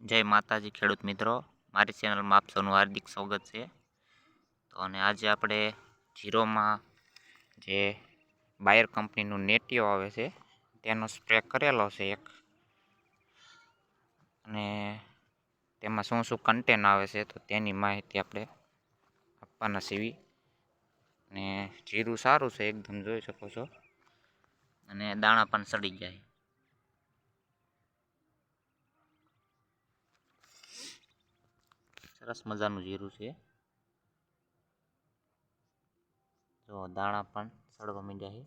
જય માતાજી ખેડૂત મિત્રો. મારી ચેનલમાં આપ સૌનું હાર્દિક સ્વાગત છે. તો અને આજે આપણે જીરોમાં જે બાયર કંપનીનું નેટિયો આવે છે, તેનો સ્પ્રે કરેલો છે એક. અને તેમાં શું શું કન્ટેન આવે છે, તો તેની માહિતી આપણે આપવાના સીવી અને જીરું સારું છે, એકદમ જોઈ શકો છો. અને દાણા પણ સડી જાય સરસ મજાનું જીરું છે. જો દાણા પણ સડવા માંડ્યા છે.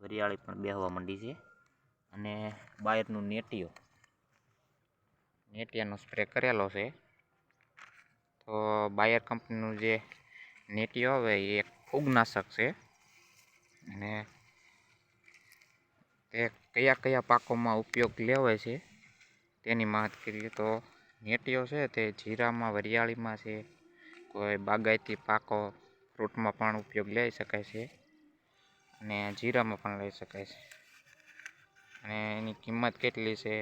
વરિયાળી પણ બેહવા માંડી છે. અને બાયરનું નેટિયો, નેટિયાનો સ્પ્રે કરેલો છે. તો બાયર કંપનીનું જે નેટિયો આવે એ એક ફૂગનાશક છે. અને તે કયા કયા પાકોમાં ઉપયોગ લેવાય છે તેની વાત કરીએ તો નેટીઓ છે તે જીરામાં, વરિયાળીમાં છે. કોઈ બાગાયતી પાકો ફ્રૂટમાં પણ ઉપયોગ લઈ શકાય છે અને જીરામાં પણ લઈ શકાય છે. અને એની કિંમત કેટલી છે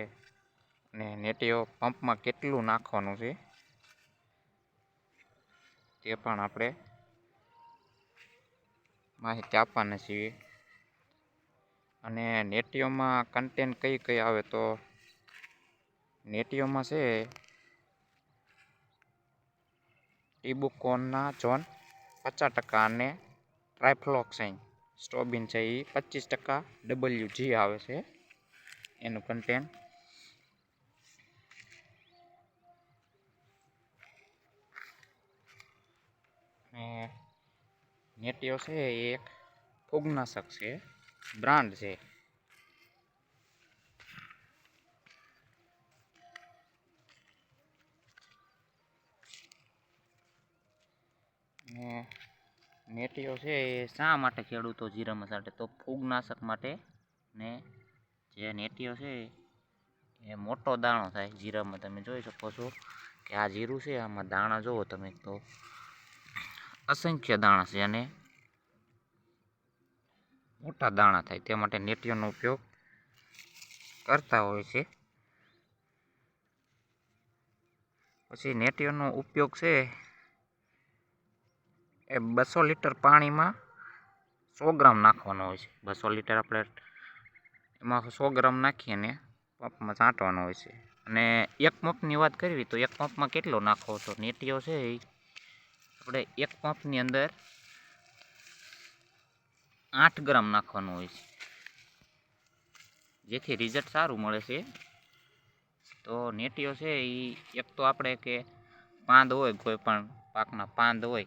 અને નેટીઓ પંપમાં કેટલું નાખવાનું છે તે પણ આપણે માહિતી આપવાના છીએ. અને નેટીઓમાં કન્ટેન્ટ કઈ કઈ આવે તો નેટીઓમાં છે ટીબુકોનના ઝોન પચાસ ટકા અને ટ્રાયફ્લોક્સાઇન સ્ટોબિન છે એ પચીસ ટકા ડબલ્યુ જી આવે છે એનું કન્ટેન્ટ ને નેટીઓ છે એ એક ફૂગનાશક છે બ્રાન્ડ છે ને નેટીઓ છે એ શા માટે ખેડૂતો જીરામાં છાંટે તો ફૂગનાશક માટે ને જે નેટીઓ છે એ મોટો દાણો થાય જીરામાં. તમે જોઈ શકો છો કે આ જીરું છે, આમાં દાણા જુઓ તમે તો. અસંખ્ય દાણા છે અને મોટા દાણા થાય. તે માટે નેટીઓનો ઉપયોગ કરતા હોય છે. પછી નેટીઓનો ઉપયોગ છે એ બસો લીટર પાણીમાં સો ગ્રામ નાખવાનો હોય છે. બસો લીટર આપણે એમાં સો ગ્રામ નાખીને પંપમાં છાંટવાનો હોય છે. અને એક પંપની વાત કરવી તો એક પંપમાં કેટલો નાખવો તો નેટીઓ છે એ. આપણે એક પંપની અંદર આઠ ગ્રામ નાખવાનું હોય છે. જેથી રિઝલ્ટ સારું મળે છે. તો નેટીઓ છે એ, એક તો આપણે કે પાંદ હોય કોઈ પણ પાકના પાંદ હોય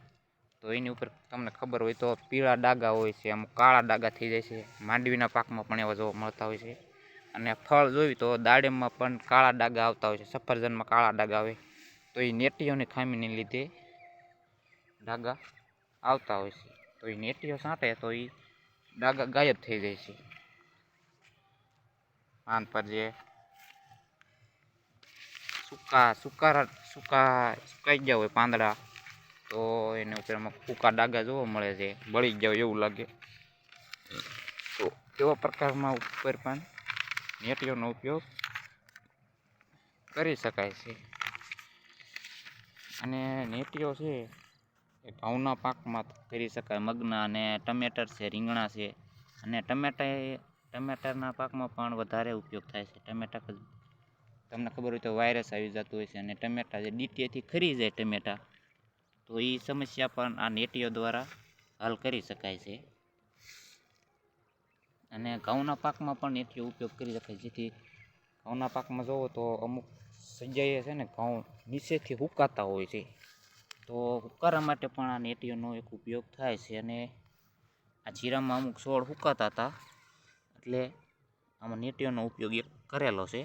તો એની ઉપર તમને ખબર હોય તો પીળા ડાગા હોય છે, અમુક કાળા ડાગા થઈ જાય છે. માંડવીના પાકમાં પણ એવા જોવા મળતા હોય છે. અને ફળ જોયું તો દાડમમાં પણ કાળા ડાગા આવતા હોય છે, સફરજનમાં કાળા ડાઘા આવે. તો એ નેટીઓની ખામીને લીધે ડાઘા આવતા હોય છે. તો એ નેટીઓ સાંટે તો એ ડાઘા ગાયબ થઈ જાય છે. પાન પર જે સૂકા સુકા સૂકા સુકાઈ ગયા હોય પાંદડા. તો એને ઉપર એમાં ફૂકા ડાઘા જોવા મળે છે. બળી જાવ એવું લાગે. તો એવા પ્રકારમાં ઉપર પણ નેટીઓનો ઉપયોગ કરી શકાય છે. અને નેટીઓ છે એ ઘઉંના પાકમાં કરી શકાય. મગના અને ટમેટર છે, રીંગણા છે. અને ટમેટા ટમેટાના પાકમાં પણ વધારે ઉપયોગ થાય છે. ટમેટા તમને ખબર હોય તો વાયરસ આવી જતું હોય છે. અને ટમેટા જે ડીટીએથી ખરી જાય ટમેટા. તો એ સમસ્યા પણ આ નેટીઓ દ્વારા હલ કરી શકાય છે. અને ઘઉંના પાકમાં પણ નેટીઓ ઉપયોગ કરી શકાય, જેથી ઘઉંના પાકમાં જુઓ તો અમુક જગ્યાએ છે ને ઘઉં નીચેથી હુકાતા હોય છે. તો હુકારા માટે પણ આ નેટીઓનો એક ઉપયોગ થાય છે અને આ જીરામાં અમુક છોડ હુકાતા હતા, એટલે આમાં નેટીઓનો ઉપયોગ કરેલો છે.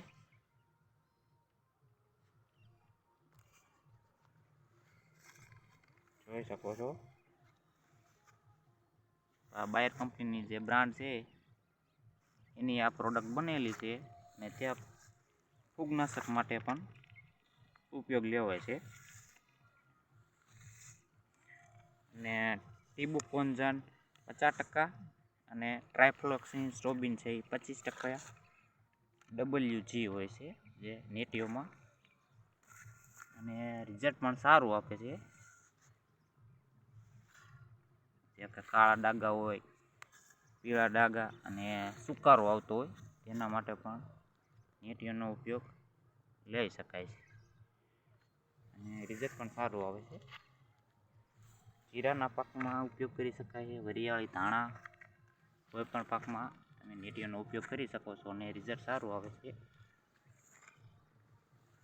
જોઈ શકો છો. આ બાયર કંપનીની જે બ્રાન્ડ છે, એની આ પ્રોડક્ટ બનેલી છે ને ત્યાં ફૂગનાશક માટે પણ ઉપયોગ લેવાય છે. ને ટીબુકોન્ઝન પચાસ ટકા અને ટ્રાયફ્લોક્સિન સ્ટ્રોબિન છે એ પચીસ ટકા ડબલ્યુ જી હોય છે, જે નેટીઓમાં અને રિઝલ્ટ પણ સારું આપે છે. જે કે કાળા ડાઘા હોય, પીળા ડાઘા અને સુકારો આવતો હોય, તેના માટે પણ નેટિયનનો ઉપયોગ લઈ શકાય છે. અને રિઝલ્ટ પણ સારું આવે છે. જીરાના પાકમાં ઉપયોગ કરી શકાય છે વરિયાળી ધાણા કોઈ પણ પાકમાં તમે નેટિયોનો ઉપયોગ કરી શકો છો અને રિઝલ્ટ સારું આવે છે.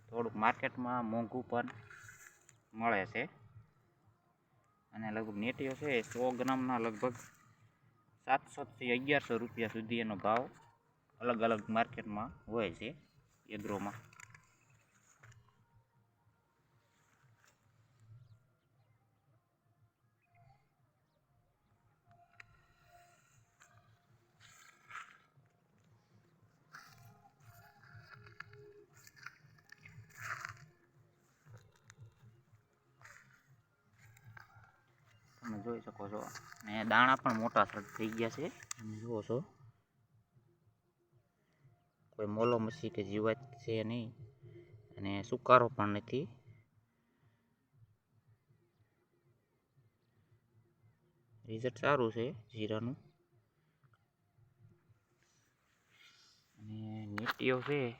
થોડુંક માર્કેટમાં મોંઘું પણ મળે છે. અને લગભગ નેટીઓ છે સો ગ્રામના લગભગ સાતસોથી અગિયારસો રૂપિયા સુધી એનો ભાવ અલગ અલગ માર્કેટમાં હોય છે એગ્રોમાં જોઈ શકો છો. ને દાણા પણ મોટા સર થઈ ગયા છે. તમે જુઓ છો. કોઈ મોલો મસી કે જીવાત છે નહીં. અને સુકારો પણ નથી. રિઝલ્ટ સારું છે જીરાનું. અને નીટીઓ છે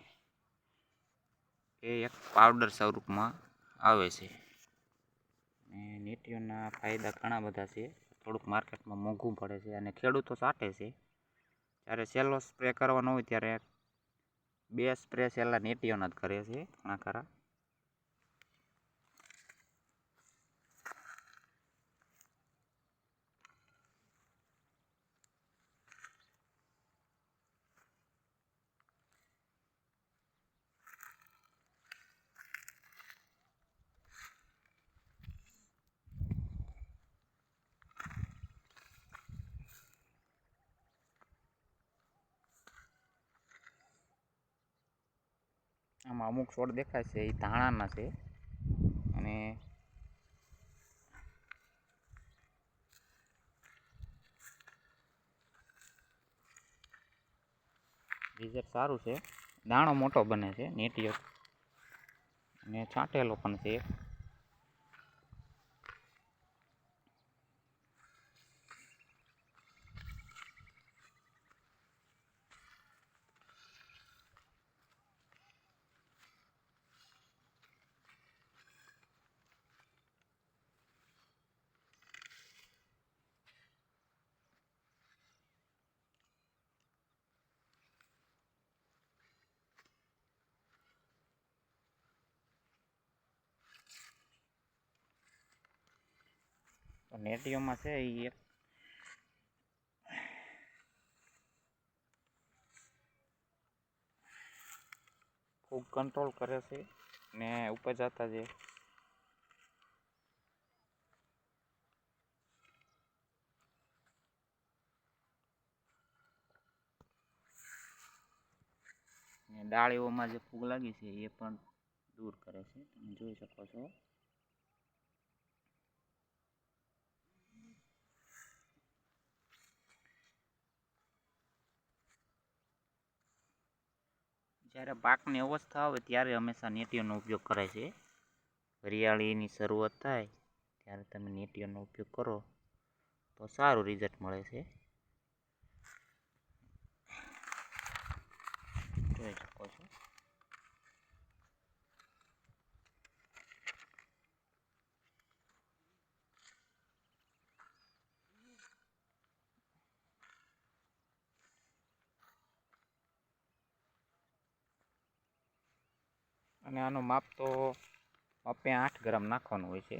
એ એક પાવડર સ્વરૂપમાં આવે છે. અને ફાયદા ઘણા બધા છે. થોડુંક માર્કેટમાં મોંઘું પડે છે અને ખેડૂતો સાટે છે. જ્યારે સેલો સ્પ્રે કરવાનો હોય ત્યારે બે સ્પ્રે સેલા નેટીઓના જ કરે છે. ઘણા ખરા. આમાં અમુક છોડ દેખાય છે, એ ધાણાના છે. અને રિઝલ્ટ સારું છે. દાણો મોટો બને છે, નેટિયો. અને છાંટેલો પણ છે. તો નેટીઓમાં છે એ એક ફૂગ કંટ્રોલ કરે છે ને ઉપર જતા જે ડાળીઓમાં જે ફૂગ લાગી છે એ પણ દૂર કરે છે તમે જોઈ શકો છો જ્યારે પાકની અવસ્થા આવે ત્યારે હંમેશા નેટીઓનો ઉપયોગ કરાય છે. હરિયાળીની શરૂઆત થાય ત્યારે તમે નેટીઓનો ઉપયોગ કરો તો સારું રિઝલ્ટ મળે છે. જોઈ શકો છો. અને આનું માપ તો માપે આઠ ગ્રામ નાખવાનું હોય છે.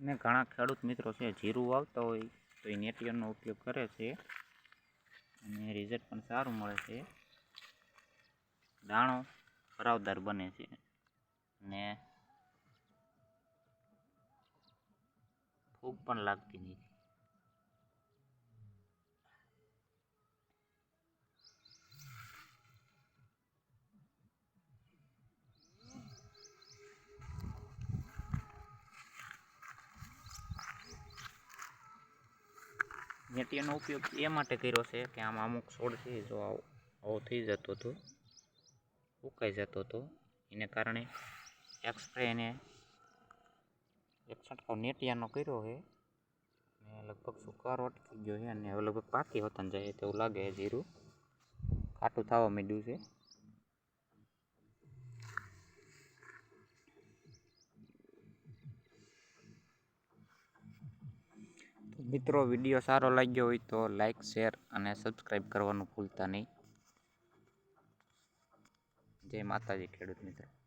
ને ઘણા ખેડૂત મિત્રો છે, જીરું વાવતા હોય તો એ નેટિયરનો ઉપયોગ કરે છે. અને રિઝલ્ટ પણ સારું મળે છે. દાણો ભરાવદાર બને છે. અને ફૂગ પણ લાગતી નથી. નેટિયાનો ઉપયોગ એ માટે કર્યો છે કે આમાં અમુક છોડ છે જો આવો આવો થઈ જતો હતો ઉકાઈ જતો હતો એને કારણે એક્સપ્રે એને એક છંટકાવ નેટિયાનો કર્યો છે. ને લગભગ સુકારો અટકી ગયો છે અને હવે લગભગ પાકી હોતા જાય તેવું લાગે છે જીરું. ખાટું થવા માંડ્યું છે. મિત્રો, વીડિયો સારો લાગ્યો હોય તો લાઈક, શેર અને સબસ્ક્રાઈબ કરવાનું ભૂલતા નહીં. જય માતાજી ખેડૂત મિત્રો.